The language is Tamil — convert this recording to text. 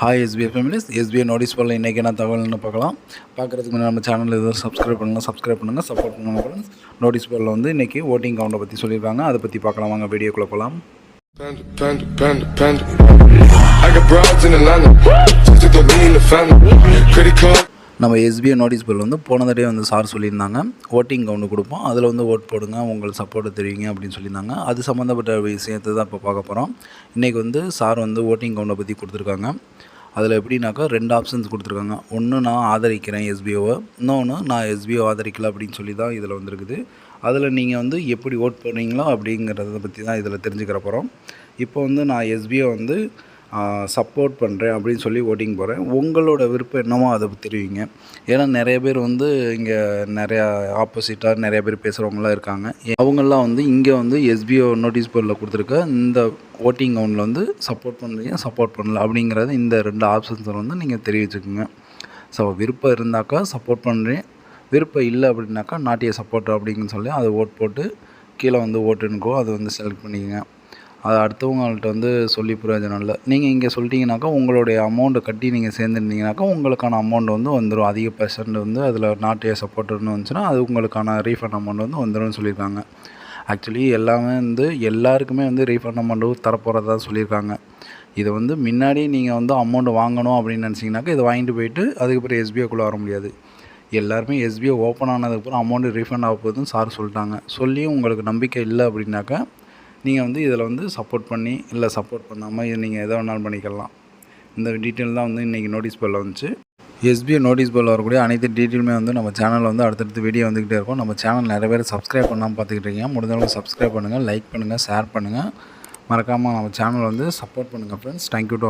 Hi SBI families SBI notice பண்ணல இன்றைக்கி என்ன தகவல்னு பார்க்கலாம். பார்க்குறதுக்கு முன்னாடி நம்ம சேனல் எதுவும் சப்ஸ்கிரைப் பண்ணுங்கள் சப்ஸ்கிரைப் பண்ணுங்கள் சப்போர்ட் பண்ணுங்கள் ஃப்ரெண்ட்ஸ் நோட்டீஸ் போர்டில் வந்து இன்றைக்கி ஓட்டிங் கவுண்டை பற்றி சொல்லியிருக்காங்க. அதை பற்றி பார்க்கலாம். வாங்க வீடியோக்குள்ளே போகலாம் I got broads in Atlanta. Just to go lean in the family. Credit card. நம்ம எஸ்பிஐ நோட்டீஸ் போர்டில் வந்து போன தடவை வந்து சார் சொல்லியிருந்தாங்க. ஓட்டிங் கவுண்டு கொடுப்போம். அதில் வந்து ஓட் போடுங்க. உங்கள் சப்போர்ட்டை தெரிவிங்க அப்படின்னு சொல்லியிருந்தாங்க. அது சம்மந்தப்பட்ட விஷயத்தை தான் இப்போ பார்க்க போகிறோம் இன்றைக்கி வந்து சார் வந்து ஓட்டிங் கவுண்டை பற்றி கொடுத்துருக்காங்க. அதில் எப்படின்னாக்கா ரெண்டு ஆப்ஷன்ஸ் கொடுத்துருக்காங்க. ஒன்று நான் ஆதரிக்கிறேன் எஸ்பிஓவை இன்னொன்று நான் எஸ்பிஓ ஆதரிக்கல அப்படின்னு சொல்லி தான் இதில் வந்திருக்குது. அதில் நீங்கள் வந்து எப்படி ஓட் போடுறீங்களோ அப்படிங்கிறத பற்றி தான் இதில் தெரிஞ்சுக்கிற போகிறோம் இப்போ வந்து நான் எஸ்பிஓ வந்து சப்போர்ட் பண்ணுறேன் அப்படின்னு சொல்லி ஓட்டிங் போகிறேன் உங்களோட விருப்பம் என்னவோ அதை தெரிவிங்க. ஏன்னா நிறைய பேர் வந்து இங்கே நிறையா ஆப்போசிட்டாக நிறைய பேர் பேசுகிறவங்களாம் இருக்காங்க. அவங்கெல்லாம் வந்து இங்கே வந்து எஸ்பிஓ நோட்டீஸ் போர்டில் கொடுத்துருக்க இந்த ஓட்டிங் கவுண்டில் வந்து சப்போர்ட் பண்ணுறீங்க சப்போர்ட் பண்ணல அப்படிங்கிறத இந்த ரெண்டு ஆப்ஷன்ஸை வந்து நீங்கள் தெரிவிச்சுக்குங்க. ஸோ விருப்பம் இருந்தாக்கா சப்போர்ட் பண்ணுறேன் விருப்பம் இல்லை அப்படின்னாக்கா நாட்டிய சப்போர்ட் அப்படின்னு சொல்லி அதை ஓட் போட்டு கீழே வந்து ஓட்டுன்னுக்கோ அதை வந்து செலக்ட் பண்ணிக்கோங்க. அது அடுத்தவங்கள்ட்ட வந்து சொல்லி பிரயோஜனம் இல்லை நீங்கள் இங்கே சொல்லிட்டீங்கனாக்கா உங்களுடைய அமௌண்ட்டை கட்டி நீங்கள் சேர்ந்துருந்தீங்கனாக்கா உங்களுக்கான அமௌண்ட் வந்து வந்துடும் அதிக பர்சன்ட் வந்து அதில் நாட்டிய சப்போர்ட்டர்னு வந்துச்சுன்னா அது உங்களுக்கான ரீஃபண்ட் அமௌண்ட் வந்து வந்துடும்னு சொல்லியிருக்காங்க. ஆக்சுவலி எல்லாமே வந்து எல்லாருக்குமே வந்து ரீஃபண்ட் அமௌண்ட்டு தரப்போகிறதா சொல்லியிருக்காங்க. இதை வந்து முன்னாடி நீங்கள் வந்து அமௌண்ட் வாங்கணும் அப்படின்னு நினச்சிங்கனாக்கா இதை வாங்கிட்டு போயிட்டு அதுக்கப்புறம் எஸ்பிஐக்குள்ளே வர முடியாது. எல்லாருமே எஸ்பிஐ ஓப்பன் ஆனதுக்கப்புறம் அமௌண்ட்டு ரீஃபண்ட் ஆக போகுதுன்னு சார் சொல்லிட்டாங்க. சொல்லியும் உங்களுக்கு நம்பிக்கை இல்லை அப்படின்னாக்கா நீங்கள் வந்து இதில் வந்து சப்போர்ட் பண்ணி இல்லை சப்போர்ட் பண்ணாமல் நீங்கள் எதை வேணாலும் பண்ணிக்கலாம். இந்த டீட்டெயில் தான் வந்து இன்றைக்கி நோட்டீஸ் போர்டில் வந்துச்சு. எஸ்பிஐ நோட்டீஸ் போர்டில் வரக்கூடிய அனைத்து டீட்டெயிலுமே வந்து நம்ம சேனலில் வந்து அடுத்தடுத்து வீடியோ வந்துக்கிட்டே இருக்கும். நம்ம சேனல் நிறைய பேர் சப்ஸ்கிரைப் பண்ணாமல் பார்த்துக்கிட்டு இருக்கீங்க. முடிஞ்சவங்க சப்ஸ்கிரைப் பண்ணுங்கள் லைக் பண்ணுங்கள் ஷேர் பண்ணுங்கள் மறக்காமல் நம்ம சேனல் வந்து சப்போர்ட் பண்ணுங்கள் ஃப்ரெண்ட்ஸ் தேங்க்யூ டு